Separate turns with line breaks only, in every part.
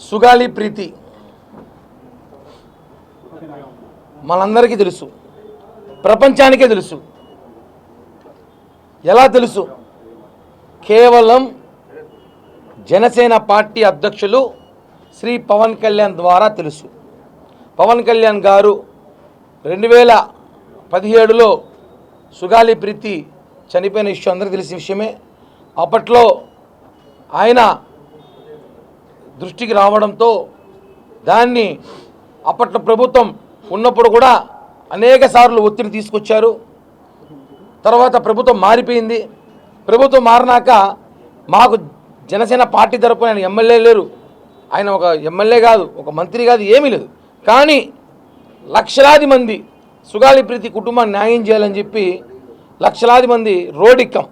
సుగాలి ప్రీతి. మనందరికీ తెలుసు. ప్రపంచానికే తెలుసు. ఎలా తెలుసు? కేవలం జనసేన పార్టీ అధ్యక్షులు శ్రీ పవన్ కళ్యాణ్ ద్వారా తెలుసు. పవన్ కళ్యాణ్ గారు రెండు వేల పదిహేడులో సుగాలి ప్రీతి చనిపోయిన విషయం అందరికీ తెలిసిన విషయమే. అప్పట్లో ఆయన దృష్టికి రావడంతో దాన్ని అప్పట్లో ప్రభుత్వం ఉన్నప్పుడు కూడా అనేక సార్లు ఒత్తిడి తీసుకొచ్చారు. తర్వాత ప్రభుత్వం మారిపోయింది. ప్రభుత్వం మారినాక మాకు జనసేన పార్టీ తరపున ఆయన ఎమ్మెల్యే లేరు. ఆయన ఒక ఎమ్మెల్యే కాదు ఒక మంత్రి కాదు ఏమీ లేదు. కానీ లక్షలాది మంది సుగాలి ప్రీతి కుటుంబాన్ని న్యాయం చేయాలని చెప్పి లక్షలాది మంది రోడ్డెక్కాం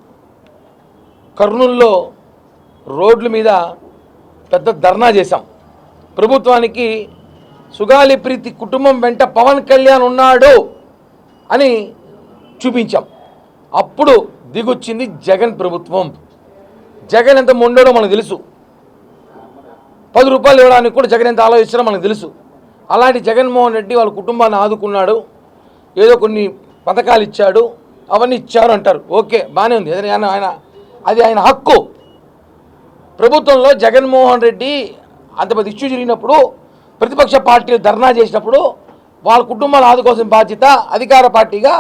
కర్నూల్లో రోడ్ల మీద పెద్ద ధర్నా చేశాం. ప్రభుత్వానికి సుగాలి ప్రీతి కుటుంబం వెంట పవన్ కళ్యాణ్ ఉన్నాడు అని చూపించాం. అప్పుడు దిగొచ్చింది జగన్ ప్రభుత్వం. జగన్ ఎంత మొండోడో మనకు తెలుసు. పది రూపాయలు ఇవ్వడానికి కూడా జగన్ ఎంత ఆలోచించడం మనకు తెలుసు. అలాంటి జగన్మోహన్ రెడ్డి వాళ్ళ కుటుంబాన్ని ఆదుకున్నాడు. ఏదో కొన్ని పథకాలు ఇచ్చాడు. అవన్నీ ఇచ్చారు అంటారు. ఓకే బాగానే ఉంది. ఏదైనా ఆయన అది ఆయన హక్కు. ప్రభుత్వంలో జగన్మోహన్ రెడ్డి అంత పెద్ద ఇష్యూ జరిగినప్పుడు ప్రతిపక్ష పార్టీలు ధర్నా చేసినప్పుడు వాళ్ళ కుటుంబాలు ఆదుకోవాల్సిన బాధ్యత అధికార పార్టీగా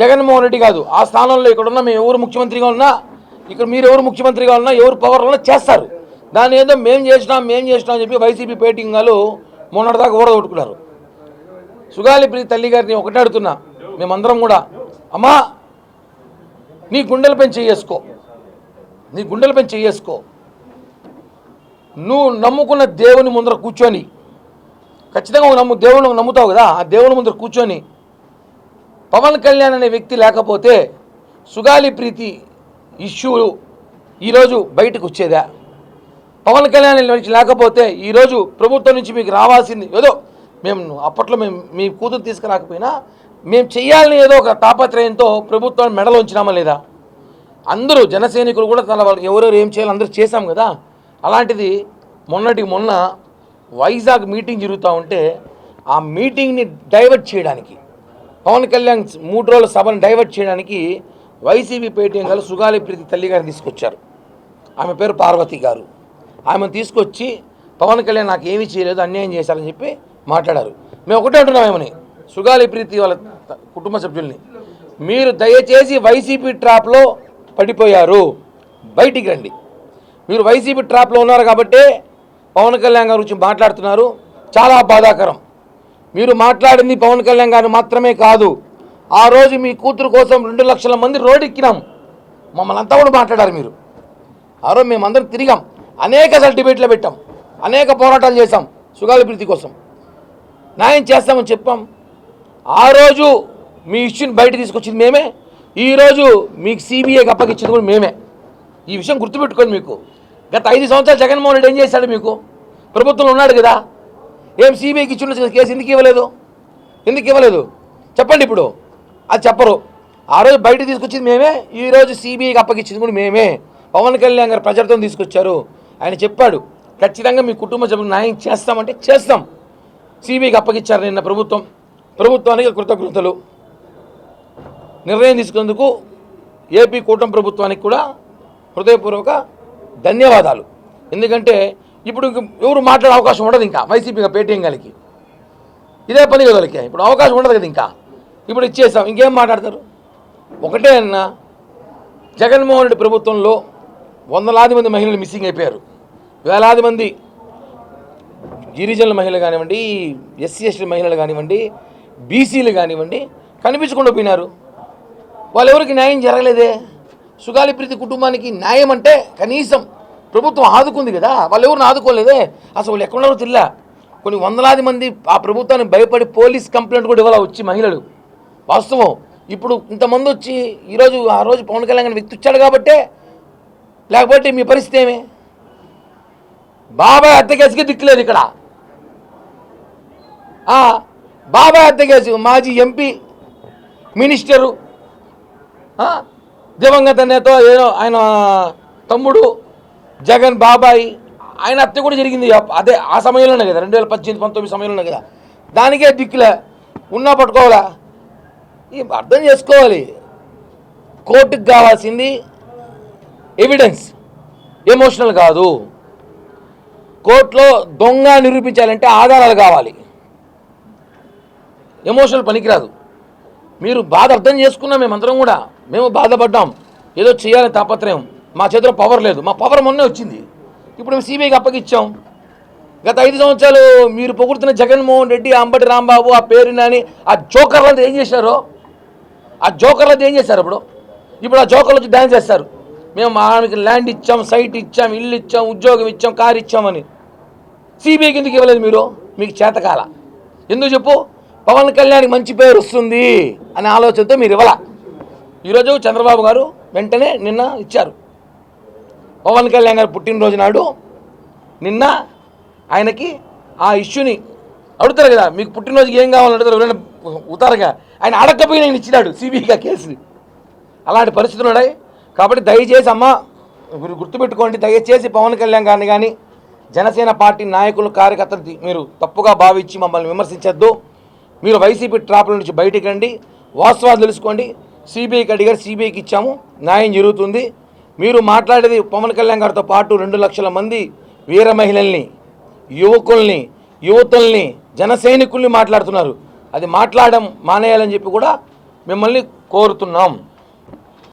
జగన్మోహన్ రెడ్డి కాదు. ఆ స్థానంలో ఇక్కడ ఉన్న మేము ఎవరు ముఖ్యమంత్రిగా ఉన్నా ఇక్కడ మీరు ఎవరు ముఖ్యమంత్రిగా ఉన్నా ఎవరు పవర్ ఉన్నా చేస్తారు. దాని ఏదో మేము చేసినాం మేము చేసినాం అని చెప్పి వైసీపీ పేటింగ్ వాళ్ళు మొన్నటిదాకా ఊరగొట్టుకున్నారు. సుగాలి ప్రీతి తల్లి గారిని ఒకటే అడుగుతున్నా మేమందరం కూడా అమ్మా నీ గుండెలపై చేసుకో. నీ గుండెలపై చేసుకో. నువ్వు నమ్ముకున్న దేవుని ముందర కూర్చొని ఖచ్చితంగా నమ్ము దేవుని నమ్ముతావు కదా ఆ దేవుని ముందర కూర్చొని పవన్ కళ్యాణ్ అనే వ్యక్తి లేకపోతే సుగాలి ప్రీతి ఇష్యూ ఈరోజు బయటకు వచ్చేదా? పవన్ కళ్యాణ్ నుంచి లేకపోతే ఈరోజు ప్రభుత్వం నుంచి మీకు రావాల్సింది ఏదో మేము అప్పట్లో మేము మీ కూతురు తీసుకురాకపోయినా మేము చేయాలని ఏదో ఒక తాపత్రయంతో ప్రభుత్వాన్ని మెడలో ఉంచినామా లేదా? అందరూ జనసైనికులు కూడా తన వాళ్ళు ఎవరెవరు ఏం చేయాలో అందరూ చేశాం కదా? అలాంటిది మొన్నటికి మొన్న వైజాగ్ మీటింగ్ జరుగుతూ ఉంటే ఆ మీటింగ్ని డైవర్ట్ చేయడానికి పవన్ కళ్యాణ్ మూడు రోజుల సభను డైవర్ట్ చేయడానికి వైసీపీ పేటీఎం గారు సుగాలి ప్రీతి తల్లి గారిని తీసుకొచ్చారు. ఆమె పేరు పార్వతి గారు. ఆమెను తీసుకొచ్చి పవన్ కళ్యాణ్ నాకు ఏమీ చేయలేదు అన్యాయం చేశారని చెప్పి మాట్లాడారు. మేము ఒకటే అంటున్నాం ఏమని సుగాలి ప్రీతి వాళ్ళ కుటుంబ సభ్యుల్ని మీరు దయచేసి వైసీపీ ట్రాప్లో పడిపోయారు. బయటికి రండి. మీరు వైసీపీ ట్రాప్లో ఉన్నారు కాబట్టే పవన్ కళ్యాణ్ గారి గురించి మాట్లాడుతున్నారు. చాలా బాధాకరం. మీరు మాట్లాడింది పవన్ కళ్యాణ్ గారు మాత్రమే కాదు ఆ రోజు మీ కూతురు కోసం రెండు లక్షల మంది రోడ్డు ఎక్కినాం మమ్మల్ని అంతా కూడా మాట్లాడారు మీరు. ఆ రోజు మేమందరం తిరిగాం. అనేక సార్లు డిబేట్లో పెట్టాం. అనేక పోరాటాలు చేశాం సుగాలి ప్రీతి కోసం. న్యాయం చేస్తామని చెప్పాం. ఆ రోజు మీ ఇష్యూని బయట తీసుకొచ్చింది మేమే. ఈరోజు మీకు సిబిఐకి అప్పగించింది కూడా మేమే. ఈ విషయం గుర్తుపెట్టుకోండి మీకు. గత ఐదు సంవత్సరాలు జగన్మోహన్ రెడ్డి ఏం చేశాడు మీకు? ప్రభుత్వంలో ఉన్నాడు కదా? ఏం సిబిఐకి ఇచ్చిన కేసు ఎందుకు ఇవ్వలేదు? ఎందుకు ఇవ్వలేదు? చెప్పండి ఇప్పుడు. అది చెప్పరు. ఆ రోజు బయట తీసుకొచ్చింది మేమే ఈరోజు సిబిఐకి అప్పగించింది కూడా మేమే. పవన్ కళ్యాణ్ గారు ప్రజలతో తీసుకొచ్చారు. ఆయన చెప్పాడు ఖచ్చితంగా మీ కుటుంబ సభ్యులు న్యాయం చేస్తామంటే చేస్తాం. సిబిఐకి అప్పగించారు నిన్న ప్రభుత్వం. ప్రభుత్వానికి కృతజ్ఞతలు. నిర్ణయం తీసుకునేందుకు ఏపీ కూటమి ప్రభుత్వానికి కూడా హృదయపూర్వక ధన్యవాదాలు. ఎందుకంటే ఇప్పుడు ఇంక ఎవరు మాట్లాడే అవకాశం ఉండదు ఇంకా. వైసీపీ పేటీఎం గారికి ఇదే పని కదా ఇప్పుడు అవకాశం ఉండదు కదా ఇంకా. ఇప్పుడు ఇచ్చేసాం. ఇంకేం మాట్లాడతారు? ఒకటే అన్న జగన్మోహన్ రెడ్డి ప్రభుత్వంలో వందలాది మంది మహిళలు మిస్సింగ్ అయిపోయారు. వేలాది మంది గిరిజనుల మహిళలు కానివ్వండి ఎస్సీ ఎస్టీ మహిళలు కానివ్వండి బీసీలు కానివ్వండి కనిపించకుండా పోయినారు. వాళ్ళు ఎవరికి న్యాయం జరగలేదే? సుగాలి ప్రీతి కుటుంబానికి న్యాయం అంటే కనీసం ప్రభుత్వం ఆదుకుంది కదా. వాళ్ళు ఎవరిని ఆదుకోలేదే? అసలు వాళ్ళు ఎక్కడున్నారో తెలియా కొన్ని వందలాది మంది ఆ ప్రభుత్వాన్ని భయపడి పోలీస్ కంప్లైంట్ కూడా ఇవ్వాల వచ్చి మహిళలు? వాస్తవం. ఇప్పుడు ఇంతమంది వచ్చి ఈరోజు ఆ రోజు పవన్ కళ్యాణ్ వ్యక్తి వచ్చాడు కాబట్టే లేకపోతే మీ పరిస్థితి ఏమి? బాబాయ్ అత్త కేసుకి దిక్కులేదు ఇక్కడ. బాబాయ్ అత్త కేసు మాజీ ఎంపీ మినిస్టరు దివంగత నేత ఏదో ఆయన తమ్ముడు జగన్ బాబాయ్ ఆయన హత్య కూడా జరిగింది. అదే ఆ సమయంలోనే కదా రెండు వేల పద్దెనిమిది పంతొమ్మిది సమయంలోనే కదా. దానికే దిక్కులే. ఉన్నా పట్టుకోవాలా? ఈ అర్థం చేసుకోవాలి? కోర్టుకు కావాల్సింది ఎవిడెన్స్ ఎమోషనల్ కాదు. కోర్టులో దొంగ నిరూపించాలంటే ఆధారాలు కావాలి. ఎమోషనల్ పనికిరాదు. మీరు బాధ అర్థం చేసుకున్నాం మేమందరం కూడా మేము బాధపడ్డాం. ఏదో చేయాలని తాపత్రయం. మా చేతిలో పవర్ లేదు. మా పవర్ మొన్నే వచ్చింది. ఇప్పుడు మేము సిబిఐకి అప్పగిచ్చాం. గత ఐదు సంవత్సరాలు మీరు పొగుడుతున్న జగన్మోహన్ రెడ్డి అంబటి రాంబాబు ఆ పేరు నాని ఆ జోకర్లంతా ఏం చేశారో? ఆ జోకర్లతో ఏం చేశారు ఇప్పుడు? ఇప్పుడు ఆ జోకర్లు వచ్చి డ్యాన్స్ చేస్తారు. మేము ఆమెకి ల్యాండ్ ఇచ్చాం సైట్ ఇచ్చాం ఇల్లు ఇచ్చాం ఉద్యోగం ఇచ్చాం కారు ఇచ్చామని. సిబిఐకి ఎందుకు ఇవ్వలేదు మీరు? మీకు చేతకాల ఎందుకు చెప్పు? పవన్ కళ్యాణ్కి మంచి పేరు వస్తుంది అనే ఆలోచనతో మీరు ఇవ్వాల? ఈరోజు చంద్రబాబు గారు వెంటనే నిన్న ఇచ్చారు. పవన్ కళ్యాణ్ గారు పుట్టినరోజు నాడు నిన్న ఆయనకి ఆ ఇష్యూని అడుగుతారు కదా మీకు పుట్టినరోజుకి ఏం కావాలని అడుగుతారు ఎవరైనా ఉతారుగా ఆయన అడగకపోయి నేను ఇచ్చినాడు సిబిఐగా కేసు అలాంటి పరిస్థితులు ఉన్నాయి. కాబట్టి దయచేసి అమ్మ మీరు గుర్తుపెట్టుకోండి దయచేసి పవన్ కళ్యాణ్ గారిని కానీ జనసేన పార్టీ నాయకులు కార్యకర్తలు మీరు తప్పుగా భావించి మమ్మల్ని విమర్శించద్దు. మీరు వైసీపీ ట్రాప్ల నుంచి బయటికి రండి. వాస్తవాలు తెలుసుకోండి. సిబిఐకి అడిగారు సిబిఐకి ఇచ్చాము న్యాయం జరుగుతుంది. మీరు మాట్లాడేది పవన్ కళ్యాణ్ గారితో పాటు రెండు లక్షల మంది వీర మహిళల్ని యువకుల్ని యువతుల్ని జన సైనికుల్ని మాట్లాడుతున్నారు. అది మాట్లాడడం మానేయాలని చెప్పి కూడా మిమ్మల్ని కోరుతున్నాం.